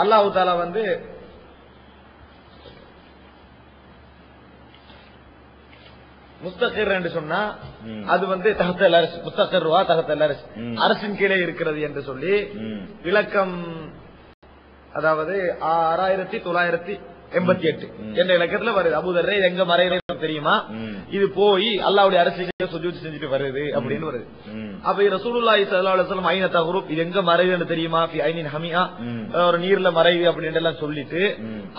அல்லாஹ் தாலா வந்து முஸ்தகிர் என்று சொன்னா. அது வந்து தகத்தல் அரசு முஸ்தகிர்வா தகத்தல் அரசு. அரசின் கீழே இருக்கிறது என்று சொல்லி. இலக்கம் அதாவது ஆறாயிரத்தி தொள்ளாயிரத்தி எண்பத்தி எட்டு. என்ற இலக்கத்துல வருது அபுதர்ரே எங்க மறைகிறது தெரியுமா. இது போய் அல்லாவுடைய அரசுக்கு சுஜூத் செஞ்சுட்டு வருது அப்படின்னு வருது. அப்ப ரசூலுல்லாஹி ஸல்லல்லாஹு அலைஹி வஸல்லம் ஐன தஹ்ருப் இது எங்க மறைவுன்னு தெரியுமா ஃபி ஐனின் ஹமியா. ஒரு நீர்ல மறைவு அப்படின்னு எல்லாம் சொல்லிட்டு.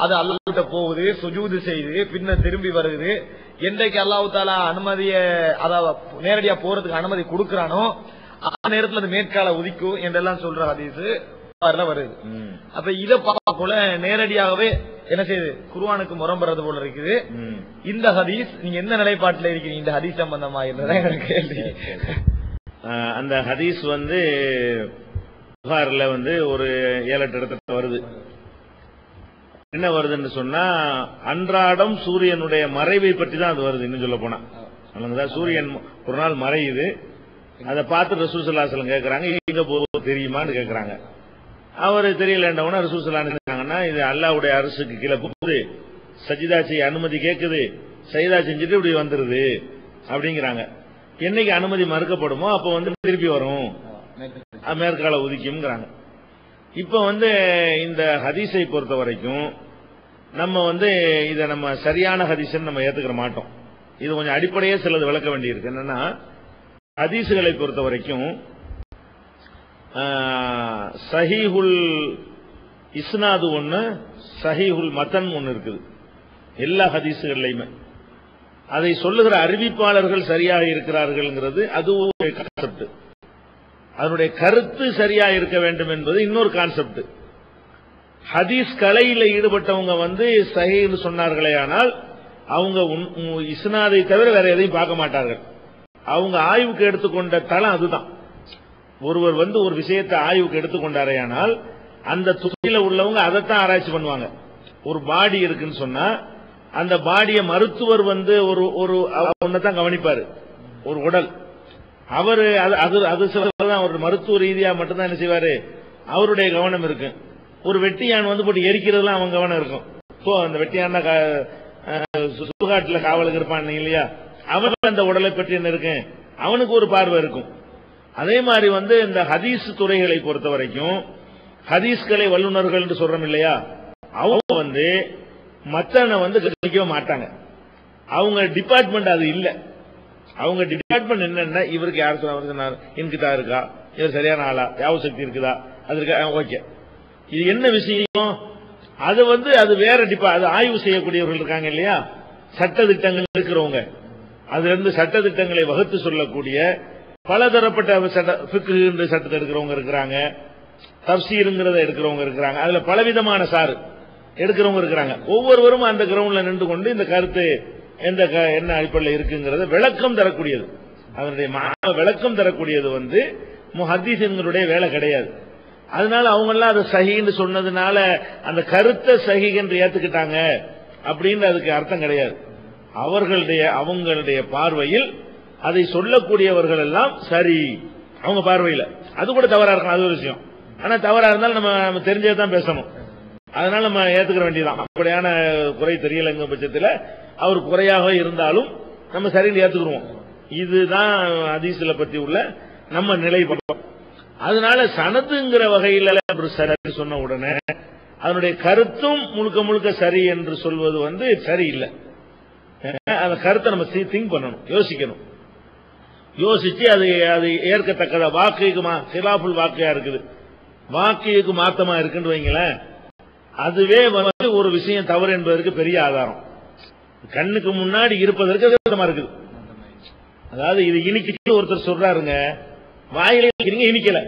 அது அல்லாஹ் கிட்ட போகுது சுஜூது செய்து பின்ன திரும்பி வருது என்றைக்கு அல்லாஹ் தாலா அனுமதிய அதாவது நேரடியா போறதுக்கு அனுமதி கொடுக்கறானோ அந்த நேரத்துல அது மேற்கால உதிக்கும் என்றெல்லாம் சொல்ற ஹதீஸ் வருது. அப்ப இத பார்க்க போல நேரடியாகவே என்ன செய்யுது? குர்ஆனுக்கு முரம்புறது போல இருக்குது. இந்த ஹதீஸ் நீங்க எந்த நிலைப்பாட்டுல இருக்கீங்க இந்த ஹதீஸ் சம்பந்தமா என்றதான் எனக்கு கேள்வி. அந்த ஹதீஸ் வந்து புகார்ல வந்து ஒரு ஏழு எட்டு இடத்துல வருது. என்ன வருதுன்னு சொன்னா அன்றாடம் சூரியனுடைய மறைவை பற்றி தான் அது வருது இன்னும் சொல்ல போனா. சொல்லுங்க சூரியன் ஒரு நாள் மறையுது. அதை பார்த்து ரசூல் சல்லாசலம் கேட்கறாங்க எங்க போகும் தெரியுமான்னு கேட்கறாங்க அவரு தெரியலன்றவன நினைச்சாங்கன்னா இது அல்லாவுடைய அரசுக்கு கீழே போகுது. சஜிதா செய்ய அனுமதி கேட்குது சஜிதா செஞ்சுட்டு இப்படி வந்துருது அப்படிங்கிறாங்க. என்னைக்கு அனுமதி மறுக்கப்படுமோ அப்ப வந்து திருப்பி வரும். மேற்கால உதிக்கும்ங்கிறாங்க. இப்ப வந்து இந்த ஹதீஸை பொறுத்த வரைக்கும் நம்ம வந்து இதை நம்ம சரியான ஹதீஸ்ன்னு நம்ம ஏத்துக்கிற மாட்டோம். இது கொஞ்சம் அடிப்படையே சிலது விளக்க வேண்டியிருக்கு. என்னன்னா ஹதீஸுகளை பொறுத்த வரைக்கும் சஹீஹுல் இஸ்னாது ஒன்று சஹீஹுல் மத்தன் ஒன்று இருக்குது. எல்லா ஹதீஸுகள்லையுமே. அதை சொல்லுகிற அறிவிப்பாளர்கள் சரியாக இருக்கிறார்கள்ங்கிறது அதுவும் ஒரு கான்செப்ட் அதனுடைய கருத்து சரியாக இருக்க வேண்டும் என்பது இன்னொரு கான்செப்ட் ஹதீஸ் கலையில் ஈடுபட்டவங்க வந்து சஹின்னு சொன்னார்களே ஆனால் அவங்க இஸ்னாதை தவிர வேற எதையும் பார்க்க மாட்டார்கள். அவங்க ஆய்வுக்கு எடுத்துக்கொண்ட தளம் அதுதான். ஒருவர் வந்து ஒரு விஷயத்தை ஆய்வுக்கு எடுத்துக்கொண்டாரேயானால் அந்த துறையில உள்ளவங்க அதைத்தான் ஆராய்ச்சி பண்ணுவாங்க. ஒரு பாடி இருக்குன்னு சொன்னா அந்த பாடியை மருத்துவர் வந்து ஒரு ஒரு ஒன்னதான் கவனிப்பாரு. ஒரு உடல். அவரு அது- அது சிலதான் ஒரு மருத்துவ ரீதியா மட்டும்தான் என்ன செய்வாரு? அவருடைய கவனம் இருக்கு. ஒரு வெட்டியான் வந்து போட்டு எரிக்கிறதுலாம் அவன் கவனம் இருக்கும். இப்போ அந்த வெட்டியான சுடுகாட்டுல காவலுக்கு இருப்பான் இல்லையா? அவனுக்கு அந்த உடலை பற்றி என்ன இருக்கு? அவனுக்கு ஒரு பார்வை இருக்கும். அதே மாதிரி வந்து இந்த ஹதீஸ் துறைகளை பொறுத்த வரைக்கும் ஹதீஸ்களை வல்லுநர்கள் என்று சொல்றோம் இல்லையா? அவங்க வந்து மத்தனை வந்து கவனிக்கவே மாட்டாங்க. அவங்க டிபார்ட்மெண்ட் அது இல்ல. அவங்க டிபார்ட்மெண்ட் என்னன்னா இவருக்கு யார் சொன்னார் சொன்னார் இன்கிட்டா இருக்கா? இவர் சரியான ஆளா? யாவ சக்தி இருக்குதா? அது இருக்கா? ஓகே. இது என்ன விஷயம்? அது வந்து அது வேற டிபா அது ஆய்வு செய்யக்கூடியவர்கள் இருக்காங்க இல்லையா? சட்ட திட்டங்கள் இருக்கிறவங்க. அதுல இருந்து சட்ட திட்டங்களை வகுத்து சொல்லக்கூடிய பலதரப்பட்ட சட்ட சட்டத்தை எடுக்கிறவங்க இருக்கிறாங்க. தப்சீருங்கிறத எடுக்கிறவங்க இருக்கிறாங்க. அதுல பலவிதமான சாறு எடுக்கிறவங்க இருக்கிறாங்க. ஒவ்வொருவரும் அந்த கிரவுண்ட்ல நின்று கொண்டு இந்த கருத்து எந்த க- என்ன அடிப்படையில் இருக்குங்கிறத விளக்கம் தரக்கூடியது. அதனுடைய மா- விளக்கம் தரக்கூடியது வந்து முஹத்தீசன்களுடைய வேலை கிடையாது. அதனால அவங்க எல்லாம் அதை சகின்னு சொன்னதுனால அந்த கருத்தை சகி என்று ஏத்துக்கிட்டாங்க. அப்படின்னு அதுக்கு அர்த்தம் கிடையாது. அவர்களுடைய அவங்களுடைய பார்வையில் அதை சொல்லக்கூடியவர்கள் எல்லாம் சரி. அவங்க பார்வையில். அது கூட தவறா இருக்கும் அது ஒரு விஷயம். ஆனா தவறா இருந்தாலும் நம்ம நம்ம தெரிஞ்சே தான் பேசணும். அதனால நம்ம ஏத்துக்கிற வேண்டியதான் அப்படியான குறை தெரியலங்க பட்சத்தில் அவர் குறையாக இருந்தாலும் நம்ம சரின்னு ஏத்துக்கிடுவோம். இதுதான் அதிசல பத்தி உள்ள நம்ம நிலை நிலைப்பாடு அதனால சனதுங்கிற வகையில சரி சொன்ன உடனே அதனுடைய கருத்தும் முழுக்க முழுக்க சரி என்று சொல்வது வந்து சரியில்லை அந்த கருத்தை நம்ம திங்க் பண்ணணும் யோசிக்கணும். யோசிச்சு அது அது ஏற்கத்தக்கதா வாக்குக்கு சிலாபுல் வாக்கையா இருக்குது. வாக்கியக்கு மாத்தமா இருக்குன்னு வைங்களேன். அதுவே வந்து ஒரு விஷயம் தவறு என்பதற்கு பெரிய ஆதாரம். கண்ணுக்கு முன்னாடி இருப்பதற்கு விதமா இருக்குது. அதாவது இது இனிக்கிட்டு ஒருத்தர் சொல்றாருங்க. வாயில இனிக்கிறீங்க இனிக்கல.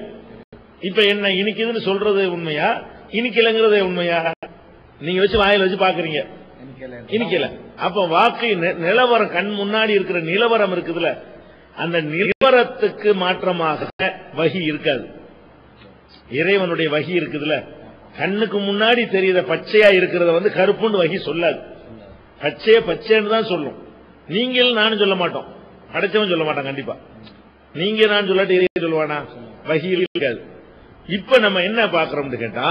இப்ப என்ன இனிக்குதுன்னு சொல்றது உண்மையா? இனிக்கலங்கிறது உண்மையா? நீங்க வச்சு வாயில வச்சு பாக்குறீங்க. இனிக்கல. அப்ப வாக்கு நிலவரம் கண் முன்னாடி இருக்கிற நிலவரம் இருக்குதுல அந்த நிலவரத்துக்கு மாற்றமாக வகி இருக்காது. இறைவனுடைய வகி இருக்குதுல கண்ணுக்கு முன்னாடி தெரியுத பச்சையா இருக்கிறத வந்து கருப்புன்னு வகி சொல்லாது. பச்சைய பச்சைன்னு தான் சொல்லும். நீங்கள் நானும் சொல்ல மாட்டோம். படைச்சவன் சொல்ல மாட்டான் கண்டிப்பா. நீங்க நான் சொல்லாட்டி இறைவன் சொல்லுவானா வகியில் இருக்காது. இப்ப நம்ம என்ன பாக்குறோம்னு கேட்டா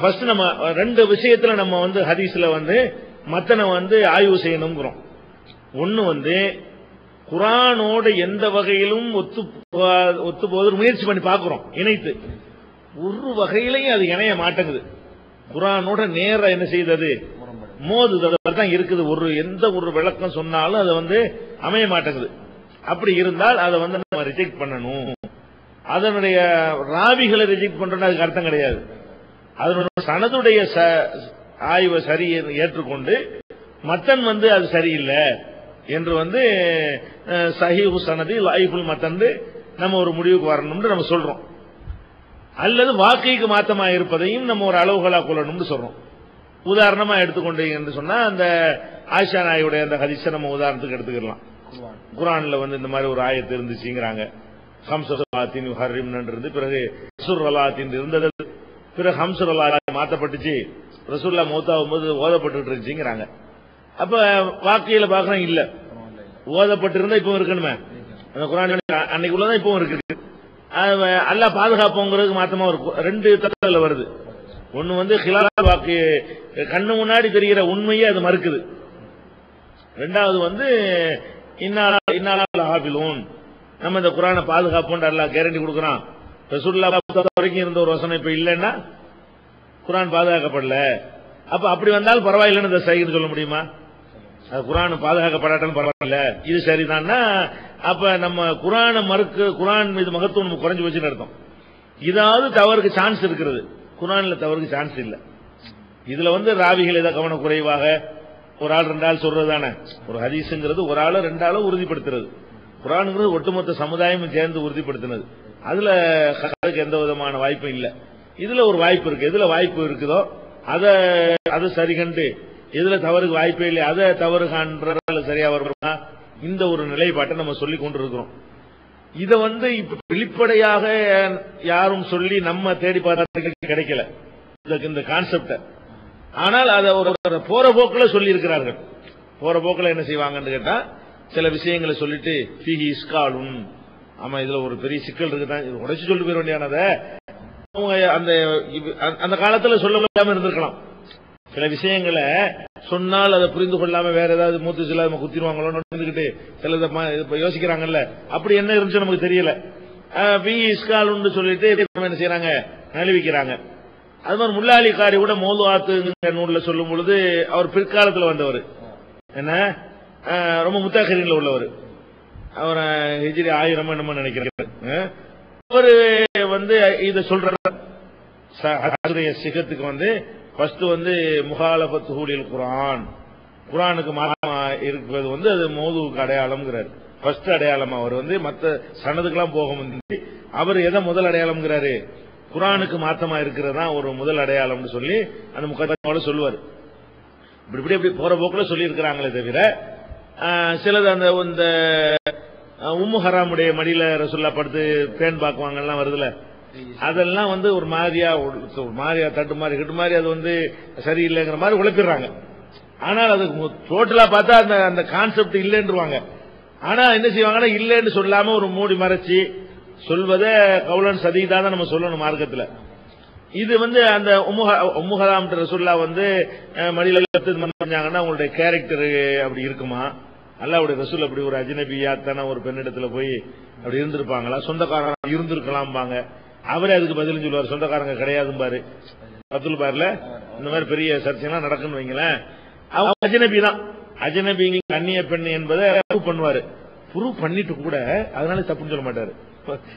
ஃபர்ஸ்ட் நம்ம ரெண்டு விஷயத்துல நம்ம வந்து ஹதீஸ்ல வந்து மத்தனை வந்து ஆய்வு செய்யணுங்கிறோம் ஒன்னு வந்து குரானோடு எந்த வகையிலும் ஒத்து ஒத்து போவதற்கு முயற்சி பண்ணி பார்க்கிறோம் இணைத்து. ஒரு வகையிலையும் அது இணைய மாட்டேங்குது. குரானோட நேரா என்ன செய்தது? மோதுது தான் இருக்குது. ஒரு எந்த ஒரு விளக்கம் சொன்னாலும் அதை வந்து அமைய மாட்டேங்குது. அப்படி இருந்தால் அதை வந்து நம்ம ரிஜெக்ட் பண்ணணும். அதனுடைய ராவிகளை ரிஜெக்ட் பண்றோம்னு அதுக்கு அர்த்தம் கிடையாது. அதனுடைய சனதுடைய ச- ஆய்வை சரி ஏற்றுக்கொண்டு மத்தன் வந்து அது சரியில்லை. என்று வந்து சஹி சஹீஹு சனதி லைஃபுல் நம்ம ஒரு முடிவுக்கு வரணும்னு நம்ம சொல்றோம். அல்லது வாக்கைக்கு மாத்தமா இருப்பதையும் நம்ம ஒரு அளவுகளா கொள்ளணும்னு சொல்றோம். உதாரணமா எடுத்துக்கொண்டீங்கன்னு சொன்னா அந்த ஆயிஷா நாயுடைய அந்த ஹதீஸை நம்ம உதாரணத்துக்கு எடுத்துக்கலாம் குரான்ல வந்து இந்த மாதிரி ஒரு ஆயத்து இருந்துச்சுங்கிறாங்க. ஹம்சலாத்தின் ஹர்ரிம்னு இருந்து பிறகு ரசூர்லாத்தின் இருந்தது. பிறகு ஹம்சுரலா மாத்தப்பட்டுச்சு. ரசூல்லா மௌத்தாவும் போது ஓதப்பட்டு இருந்துச்சுங்கிறாங்க. அப்ப வாக்கையில பாக்குறோம் இல்ல. ஓதப்பட்டிருந்தா இப்பவும் இருக்கணுமே. அந்த குரான் அன்னைக்கு உள்ளதான் இப்பவும் இருக்கு அது அல்லாஹ் பாதுகாப்புங்கிறதுக்கு மாத்தமா ஒரு ரெண்டு தகவல் வருது. ஒண்ணு வந்து ஹிலால் வாக்கு கண்ணு முன்னாடி தெரிகிற உண்மையே அது மறுக்குது. ரெண்டாவது வந்து இன்னாலா இன்னாலா ஹாபிலூன் நம்ம இந்த குரானை பாதுகாப்போம் அல்லா கேரண்டி கொடுக்குறான். ரசூல்லா வரைக்கும் இருந்த ஒரு வசனம் இப்ப இல்லைன்னா குரான் பாதுகாக்கப்படல. அப்ப அப்படி வந்தால் பரவாயில்லைன்னு இந்த சொல்ல முடியுமா? குரான் பாதுகாக்கப்படாட்டாலும் பரவாயில்ல. இது சரிதான்னா அப்ப நம்ம குரானை மறுக்கு குரான் மீது மகத்துவம் நம்ம குறைஞ்சு வச்சுன்னு அர்த்தம். இதாவது தவறுக்கு சான்ஸ் இருக்கிறது. குரான்ல தவறுக்கு சான்ஸ் இல்ல. இதுல வந்து ராவிகள் ஏதோ கவனக்குறைவாக ஒரு ஆள் ரெண்டு ஆள் சொல்றது தானே. ஒரு ஹதீஸுங்கிறது ஒரு ஆளோ ரெண்டு ஆளோ உறுதிப்படுத்துறது. குரானுங்கிறது ஒட்டுமொத்த சமுதாயமும் சேர்ந்து உறுதிப்படுத்தினது. அதுல அதுக்கு எந்த விதமான வாய்ப்பும் இல்லை. இதுல ஒரு வாய்ப்பு இருக்கு. எதுல வாய்ப்பு இருக்குதோ அத அது சரி கண்டு எதுல தவறுக்கு வாய்ப்பே இல்லை அதை தவறு காண்ற சரியா வருமா? இந்த ஒரு நிலைப்பாட்டை நம்ம சொல்லி கொண்டிருக்கிறோம். இத வந்து இப்ப வெளிப்படையாக யாரும் சொல்லி நம்ம தேடி பார்த்தா கிடைக்கல. இந்த கான்செப்ட ஆனால் அதை ஒரு போற போக்குல சொல்லி இருக்கிறார்கள் போற போக்குல என்ன செய்வாங்கன்னு கேட்டா சில விஷயங்களை சொல்லிட்டு பிஹி இஸ்காலும் ஆமா இதுல ஒரு பெரிய சிக்கல் இருக்குதான் உடைச்சு சொல்லிட்டு போயிட வேண்டியானத அவங்க அந்த இவ்- அந்த- அந்த காலத்துல சொல்ல முடியாம இருந்திருக்கலாம். சில விஷயங்களை சொன்னால் அதை புரிந்து கொள்ளாம வேற ஏதாவது மூத்து சில நம்ம நடந்துகிட்டு இருந்துகிட்டு சிலதை யோசிக்கிறாங்கல்ல. அப்படி என்ன இருந்துச்சு நமக்கு தெரியல. பி இஸ்காலுன்னு சொல்லிட்டு என்ன செய்யறாங்க நழுவிக்கிறாங்க அது மாதிரி முல்லாலி காரி கூட மோதுவாத்துங்கிற நூல்ல சொல்லும் பொழுது அவர் பிற்காலத்தில் வந்தவர். என்ன? ரொம்ப முத்தாக்கரின்ல உள்ளவர். அவர் ஹிஜிரி ஆயிரம் என்னமோ நினைக்கிறேன் அவரு வந்து இதை சொல்ற சிகத்துக்கு வந்து ஃபர்ஸ்ட் வந்து முகாலபத் ஹூலில் குரான் குரானுக்கு மாற்றமா இருக்கிறது வந்து அது மோதுவுக்கு அடையாளம்ங்கிறாரு. ஃபர்ஸ்ட் அடையாளம் அவர் வந்து மற்ற சனதுக்கெல்லாம் போக முடிஞ்சு அவர் எதை முதல் அடையாளம்ங்கிறாரு? குரானுக்கு மாத்தமா இருக்கிறதா ஒரு முதல் அடையாளம்னு சொல்லி அந்த முகத்தோட சொல்லுவார். இப்படி இப்படி இப்படி போற போக்குல சொல்லி இருக்கிறாங்களே தவிர சிலது அந்த இந்த உம்முஹராமுடைய உம்மு ஹராமுடைய மடியில ரசுல்லா படுத்து பேன் பார்க்குவாங்கலாம் வருதுல்ல அதெல்லாம் வந்து ஒரு மாதிரியா ஒரு மாதிரியா தட்டு மாதிரி கிட்டு மாதிரி அது வந்து சரியில்லைங்கிற மாதிரி உழைப்பிடுறாங்க ஆனால் அது டோட்டலா பார்த்தா அந்த அந்த கான்செப்ட் இல்லைன்றுவாங்க. ஆனா என்ன செய்வாங்கன்னா இல்லைன்னு சொல்லாம ஒரு மூடி மறைச்சு சொல்வதை கவுலன் சதீதா தான் நம்ம சொல்லணும் மார்க்கத்துல. இது வந்து அந்த உம்முகலாம் ரசுல்லா வந்து அஹ், மடியில செஞ்சாங்கன்னா உங்களுடைய கேரக்டர் அப்படி இருக்குமா? அல்லாவுடைய ரசூல் அப்படி ஒரு அஜினபியா தானே ஒரு பெண்ணிடத்துல போய் அப்படி இருந்திருப்பாங்களா? சொந்தக்காரங்க இருந்திருக்கலாம்பாங்க. அவரே அதுக்கு பதில் சொல்லுவார். சொந்தக்காரங்க கிடையாதும்பாரு அப்துல் பார்ல இந்த மாதிரி பெரிய சர்ச்சைலாம் நடக்குன்னு வைங்களேன். அவங்க அஜ்னபி தான். அஜ்னபி அந்நிய பெண் என்பதை ப்ரூவ் பண்ணுவாரு. ப்ரூவ் பண்ணிட்டு கூட அதனால தப்புன்னு சொல்ல மாட்டாரு.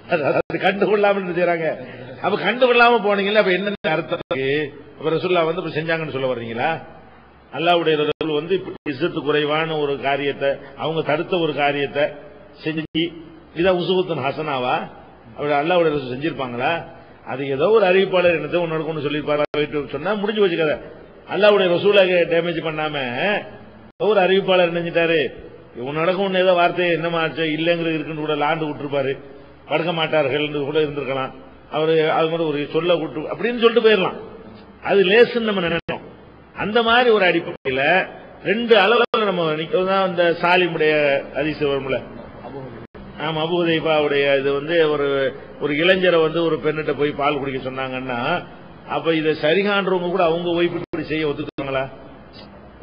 அது- அது கண்டுகொள்ளாம செய்யறாங்க செய்றாங்க? அப்ப கண்டுகொள்ளாம போனீங்களா அப்ப என்ன அர்த்தம்? இருக்கு? அப்ப ரசுல்லா வந்து செஞ்சாங்கன்னு சொல்ல வர்றீங்களா? அல்லாவுடைய ரசூல் வந்து இசத்து குறைவான ஒரு காரியத்தை அவங்க தடுத்த ஒரு காரியத்தை செஞ்சு இதான் உசுகுத்தன் ஹசனாவா? அப்படி அல்லாவுடைய ரசூல் செஞ்சிருப்பாங்களா? அது ஏதோ ஒரு அறிவிப்பாளர் என்னதோ ஒன்னு கொண்டு சொல்லியிருப்பாரா போயிட்டு சொன்னா முடிஞ்சு வச்சு அல்லாவுடைய ரசூலை டேமேஜ் பண்ணாம ஒரு அறிவிப்பாளர் நினைஞ்சிட்டாரு உன்னடக்கும் இவன் ஏதோ வார்த்தை என்னமா ஆச்சு இல்லைங்கிறது இருக்குன்னு கூட லாண்டு விட்டுருப்பாரு. படுக்க மாட்டார்கள் கூட இருந்திருக்கலாம். அவரு அது மாதிரி ஒரு சொல்ல விட்டு அப்படின்னு சொல்லிட்டு போயிடலாம். அது லேசுன்னு நம்ம நினைக்கிறோம். அந்த மாதிரி ஒரு அடிப்படையில ரெண்டு அளவுல நம்ம நிற்கிறது தான் இந்த சாலிமுடைய அதிசயம் வரும்ல ஆமா அபுதைபாவுடைய இது வந்து ஒரு ஒரு இளைஞரை வந்து ஒரு பெண்ணிட்ட போய் பால் குடிக்க சொன்னாங்கன்னா அப்ப இதை சரிகான்றவங்க கூட அவங்க ஒய்ஃப் இப்படி செய்ய ஒத்துக்குவாங்களா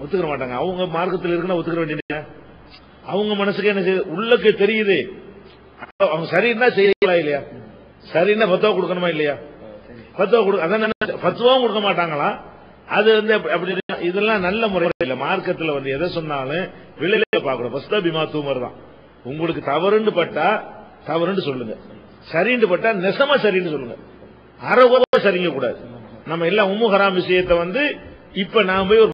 ஒத்துக்க மாட்டாங்க. அவங்க மார்க்கத்தில் இருக்குன்னா ஒத்துக்க வேண்டியது அவங்க மனசுக்கு என்ன செய்யுது உள்ளக்கு தெரியுது. அவங்க சரின்னா செய்யலாம் இல்லையா? சரின்னா பத்துவா கொடுக்கணுமா இல்லையா? பத்துவா கொடுக்க அதான் பத்துவாவும் கொடுக்க மாட்டாங்களா? அது வந்து அப்படி- இதெல்லாம் நல்ல முறை இல்ல. மார்க்கத்தில் வந்து எதை சொன்னாலும் விலையில பார்க்கணும். பஸ்தா பிமா தூமர் தான். உங்களுக்கு தவறுன்னு பட்டா தவறுன்னு சொல்லுங்க. சரின்னு பட்டா நெசமா சரின்னு சொல்லுங்க. அரை சரிங்க கூடாது. நம்ம எல்லாம் உம்மு விஷயத்தை வந்து இப்ப நான் போய் ஒரு